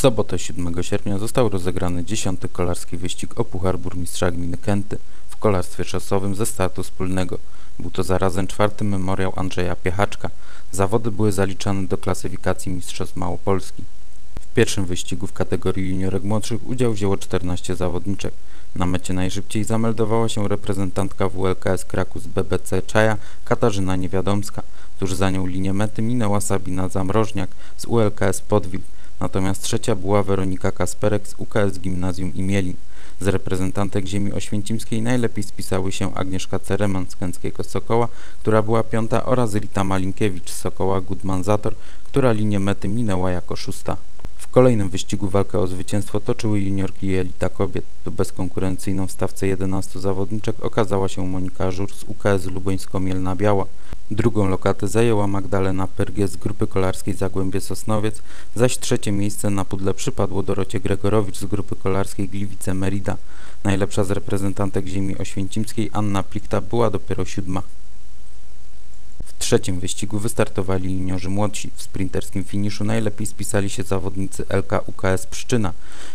sobotę 7 sierpnia został rozegrany 10. kolarski wyścig o Puchar Burmistrza Gminy Kęty w kolarstwie szosowym ze startu wspólnego. Był to zarazem czwarty memoriał Andrzeja Piechaczka. Zawody były zaliczane do klasyfikacji Mistrzostw Małopolski. W pierwszym wyścigu w kategorii juniorek młodszych udział wzięło 14 zawodniczek. Na mecie najszybciej zameldowała się reprezentantka WLKS Kraków z BBC Czaja Katarzyna Niewiadomska. Tuż za nią linię mety minęła Sabina Zamrożniak z ULKS Podwil natomiast trzecia była Weronika Kasperek z UKS Gimnazjum Imielin. Z reprezentantek ziemi oświęcimskiej najlepiej spisały się Agnieszka Cereman z Kęckiego Sokoła, która była piąta oraz Rita Malinkiewicz z Sokoła Gudmanzator, która linię mety minęła jako szósta. W kolejnym wyścigu walkę o zwycięstwo toczyły juniorki i elita kobiet. Bezkonkurencyjną w stawce 11 zawodniczek okazała się Monika Żur z UKS Lubońsko-Mielna Biała. Drugą lokatę zajęła Magdalena Pergie z grupy kolarskiej Zagłębie Sosnowiec, zaś trzecie miejsce na pudle przypadło Dorocie Gregorowicz z grupy kolarskiej Gliwice Merida. Najlepsza z reprezentantek ziemi oświęcimskiej Anna Plikta była dopiero siódma trzecim wyścigu wystartowali juniorzy młodsi. W sprinterskim finiszu najlepiej spisali się zawodnicy LK UKS Pszczyna,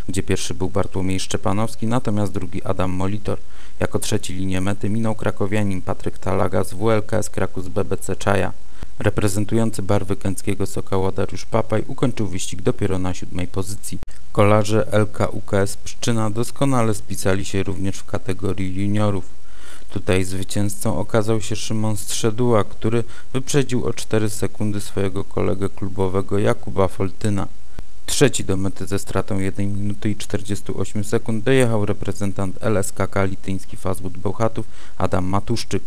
gdzie pierwszy był Bartłomiej Szczepanowski, natomiast drugi Adam Molitor. Jako trzeci linię mety minął krakowianin Patryk Talaga z WLKS Kraków z BBC Czaja. Reprezentujący barwy kęckiego Sokoła Dariusz Papaj ukończył wyścig dopiero na siódmej pozycji. Kolarze LK UKS Pszczyna doskonale spisali się również w kategorii juniorów. Tutaj zwycięzcą okazał się Szymon Strzeduła, który wyprzedził o 4 sekundy swojego kolegę klubowego Jakuba Foltyna. Trzeci do mety ze stratą 1 minuty i 48 sekund dojechał reprezentant LSK Lityński Fazbud Bełchatów Adam Matuszczyk.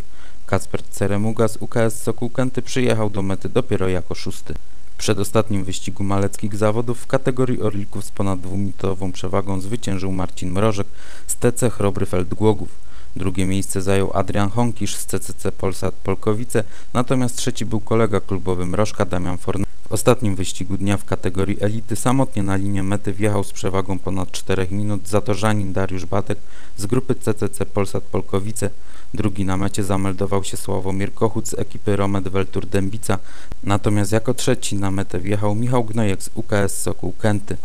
Kasper Ceremuga z UKS Sokół Kęty przyjechał do mety dopiero jako szósty. W przedostatnim wyścigu maleckich zawodów w kategorii orlików z ponad dwuminutową przewagą zwyciężył Marcin Mrożek z TC Chrobryfeld Głogów. Drugie miejsce zajął Adrian Honkisz z CCC Polsat Polkowice, natomiast trzeci był kolega klubowy Mrożka Damian Forne. W ostatnim wyścigu dnia w kategorii elity samotnie na linię mety wjechał z przewagą ponad 4 minut zatorzanin Dariusz Batek z grupy CCC Polsat Polkowice. Drugi na mecie zameldował się Sławomir Kochut z ekipy Romet Weltur Dębica, natomiast jako trzeci na metę wjechał Michał Gnojek z UKS Sokół Kęty.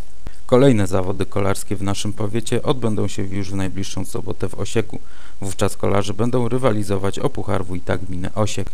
Kolejne zawody kolarskie w naszym powiecie odbędą się już w najbliższą sobotę w Osieku. Wówczas kolarze będą rywalizować o Puchar Wójta Gminy Osiek.